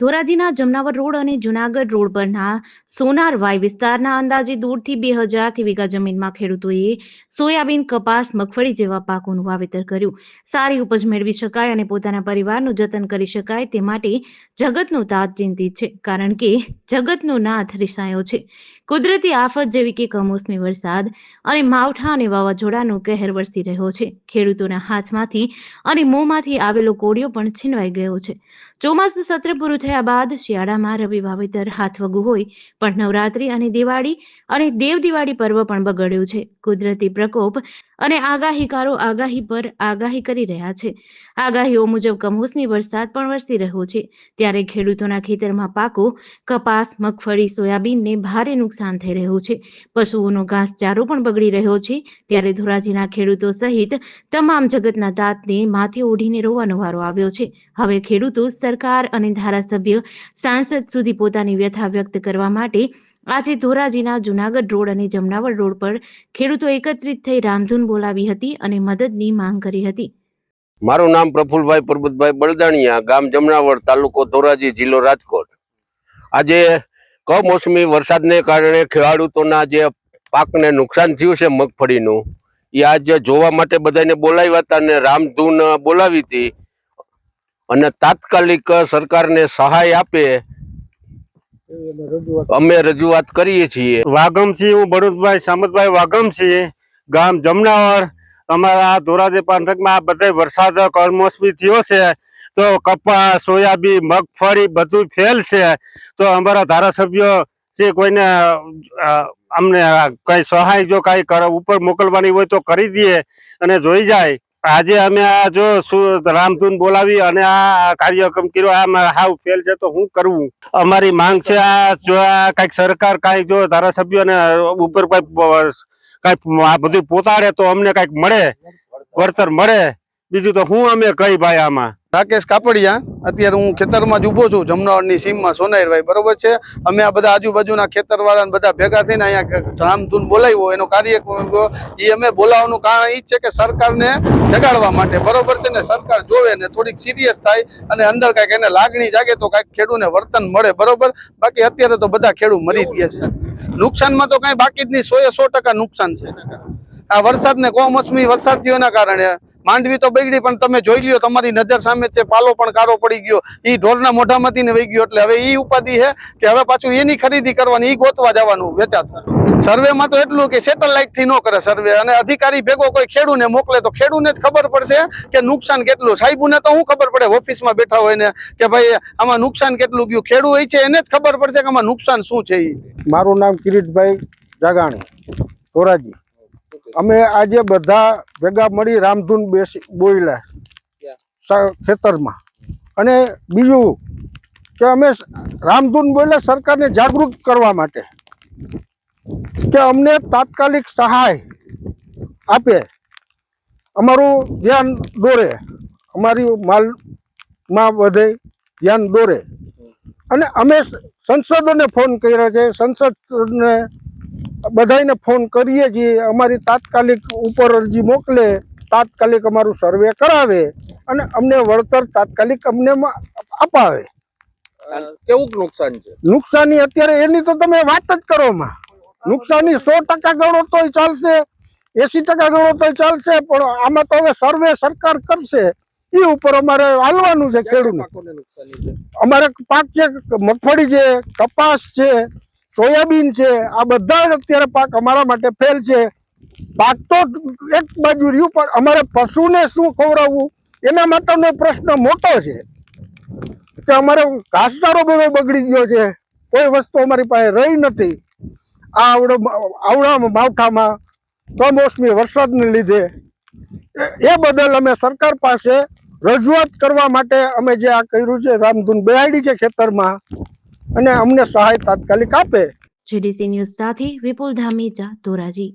ધોરાજીના Jamnavar road અને Junagadh road પરના સોનાર Y વિસ્તારના અંદાજે દૂરથી બે હજારથી વીઘા જમીનમાં ખેડૂતોએ સોયાબીન, કપાસ, મગફળી જેવા પાકોનું વાવેતર કર્યું. સારી ઉપજ મેળવી શકાય અને પોતાના પરિવારનું જતન કરી શકાય તે માટે જગતનો તાત ચિંતિત છે, કારણ કે જગતનો નાથ રિસાયો છે. કુદરતી આફત જેવી કે કમોસમી વરસાદ અને માવઠા અને વાવાઝોડાનો કહેર વરસી રહ્યો છે. ખેડૂતોના હાથમાંથી અને મોંમાંથી આવેલો કોડિયો પણ છીનવાઈ ગયો છે. ચોમાસું સત્ર પૂરું થયા બાદ શિયાળામાં રવિ વાવેતર હાથવગું હોય, પણ નવરાત્રી અને દિવાળી અને દેવ દિવાળી પર્વ પણ બગડ્યું છે. કુદરતી પ્રકોપ અને આગાહીકારો આગાહી પર આગાહી કરી રહ્યા છે. આગાહીઓ મુજબ કમોસમી વરસાદ પણ વરસી રહ્યો છે. ત્યારે ખેડૂતોના ખેતરમાં પાકો, કપાસ, મગફળી, સોયાબીનને ભારે નુકસાન થઈ રહ્યું છે. પશુઓનો ઘાસચારો પણ બગડી રહ્યો છે. ત્યારે ધોરાજીના ખેડૂતો સહિત તમામ જગતના દાંતને માથે ઓઢીને રોવાનો વારો આવ્યો છે. હવે ખેડૂતો સરકાર અને ધારાસભ્ય સાંસદ સુધી પોતાની વ્યથા વ્યક્ત કરવા માટે આજે ધોરાજીના જુનાગઢ રોડ અને જમનાવર રોડ પર ખેડૂતો એકત્રિત થઈ રામધૂન બોલાવી હતી અને મદદની માંગ કરી હતી. મારું નામ પ્રફુલભાઈ પરબતભાઈ બળદાણિયા, ગામ જમનાવર, તાલુકો ધોરાજી, જિલ્લો રાજકોટ. આજે કમોસમી વરસાદને કારણે ખેડૂતોના જે પાકને નુકસાન થયું છે મગફળીનું, એ આજે જોવા માટે બધાને બોલાવ્યા હતા અને રામધૂન બોલાવી હતી. અને તાત્કાલિક સરકારને સહાય આપે અમે રજૂઆત કરીએ છીએ. વાગમસિંહ હું ભરૂચભાઈ, સામતભાઈ વાગમસિંહ ગામ જમનાવર. અમારા આ ધોરાજી પંથકમાં આ બધા વરસાદ કમોસમી થયો છે, તો કપાસ, સોયાબીન, મગફળી બધું ફેલ છે, તો અમારા ધારાસભ્યો છે કોઈને અમને કઈ સહાય જો કઈ ઉપર મોકલવાની હોય તો કરી દઈએ અને જોઈ જાય. આજે અમે આ જો રામધૂન બોલાવી અને આ કાર્યક્રમ કર્યો, આ હાવ ફેલ છે, તો શું કરવું અમારી માંગ છે આ જો આ કંઈક સરકાર કઈ જો ધારાસભ્યોને ઉપર કઈ કઈ આ બધું પોતાડે તો અમને કંઈક મળે, વળતર મળે. બીજું તો હું અમે કઈ ભાઈ આમાં? રાકેશ કાપડિયા, અત્યારે હું ખેતરમાં જ ઊભો છું, જમનાવરની સીમમાં સોનાઈરભાઈ, બરોબર છે? અમે આ બધા આજુબાજુના ખેતરવાળાને બધા ભેગા થઈને અહીંયા રામધૂન બોલાવ્યો, એનો કાર્યક્રમ એ અમે બોલાવવાનું કારણ એ છે કે સરકારને જગાડવા માટે, બરોબર છે ને? સરકાર જોવે ને થોડીક સિરિયસ થાય અને અંદર કાંઈક એને લાગણી જાગે તો કાંઈક ખેડૂને વર્તન મળે, બરોબર? બાકી અત્યારે તો બધા ખેડૂત મરી ગયા છે. નુકસાનમાં તો કાંઈ બાકી જ નહીં સો એ સો ટકા નુકસાન છે. આ વરસાદને કોમોસમી વરસાદ થયો કારણે માંડવી તો બગડી, પણ તમે જોઈ લ્યો, તમારી નજર સામે છે, પાલો પણ કારો પડી ગયો. એ ઢોરના મોઢામાંથી ને વહી ગયો, એટલે હવે એ ઉપાધિ છે કે હવે પાછું એની ખરીદી કરવાની એ ગોતવા જવાનું વેચાત સર્વેમાં તો એટલું કે સેટેલાઇટથી ન કરે સર્વે, અને અધિકારી ભેગો કોઈ ખેડૂને મોકલે, તો ખેડૂને જ ખબર પડશે કે નુકસાન કેટલું. સાહેબુને તો શું ખબર પડે, ઓફિસમાં બેઠા હોય ને, કે ભાઈ, આમાં નુકસાન કેટલું ગયું? ખેડૂ હોય છે, એને જ ખબર પડશે કે આમાં નુકસાન શું છે એ મારું નામ કિરીટભાઈ જાગાણી, ધોરાજી. અમે આજે બધા ભેગા મળી રામધૂન બેસી બોયલા ખેતરમાં. અને બીજું કે અમે રામધૂન બોલ્યા સરકારને જાગૃત કરવા માટે કે અમને તાત્કાલિક સહાય આપે. અમારું ધ્યાન દોરે. અમારી માલમાં વધે ધ્યાન દોરે. અને અમે સંસદોને ફોન કર્યા છે. સંસદને બધાને ફોન કરીએ છીએ અમારી તાત્કાલિક ઉપર અરજી મોકલે તાત્કાલિક અમારું સર્વે કરાવે અને અમને વળતર તાત્કાલિક અમને અપાવે. કેવું નુકસાન છે? નુકસાની અત્યારે એની તો તમે વાત જ કરો માં નુકસાની સો ટકા ગણો તોય ચાલશે એસી ટકા ગણો તોય ચાલશે પણ આમાં તો હવે સર્વે સરકાર કરશે. એ ઉપર અમારે હાલવાનું છે ખેડૂત અમારે પાક છે મગફળી છે કપાસ છે સોયાબીન છે, આ બધા જ અત્યારે પાક અમારા માટે ફેલ છે. પાક તો એક બાજુ રહ્યું, પણ અમારે પશુને શું ખવડાવવું? એના માટેનો પ્રશ્ન મોટો છે. કે અમારે ઘાસચારો બધો બગડી ગયો છે. કોઈ વસ્તુ અમારી પાસે રહી નથી. આ આવડો આવડા માવઠામાં કમોસમી વરસાદને લીધે. એ બદલ અમે સરકાર પાસે રજૂઆત કરવા માટે અમે જે આ કર્યું છે, રામધૂન બેહાડી છે ખેતરમાં અને અમને સહાય તાત્કાલિક આપે. જેડીસી ન્યૂઝ સાથે વિપુલ ધામેચા ધોરાજી.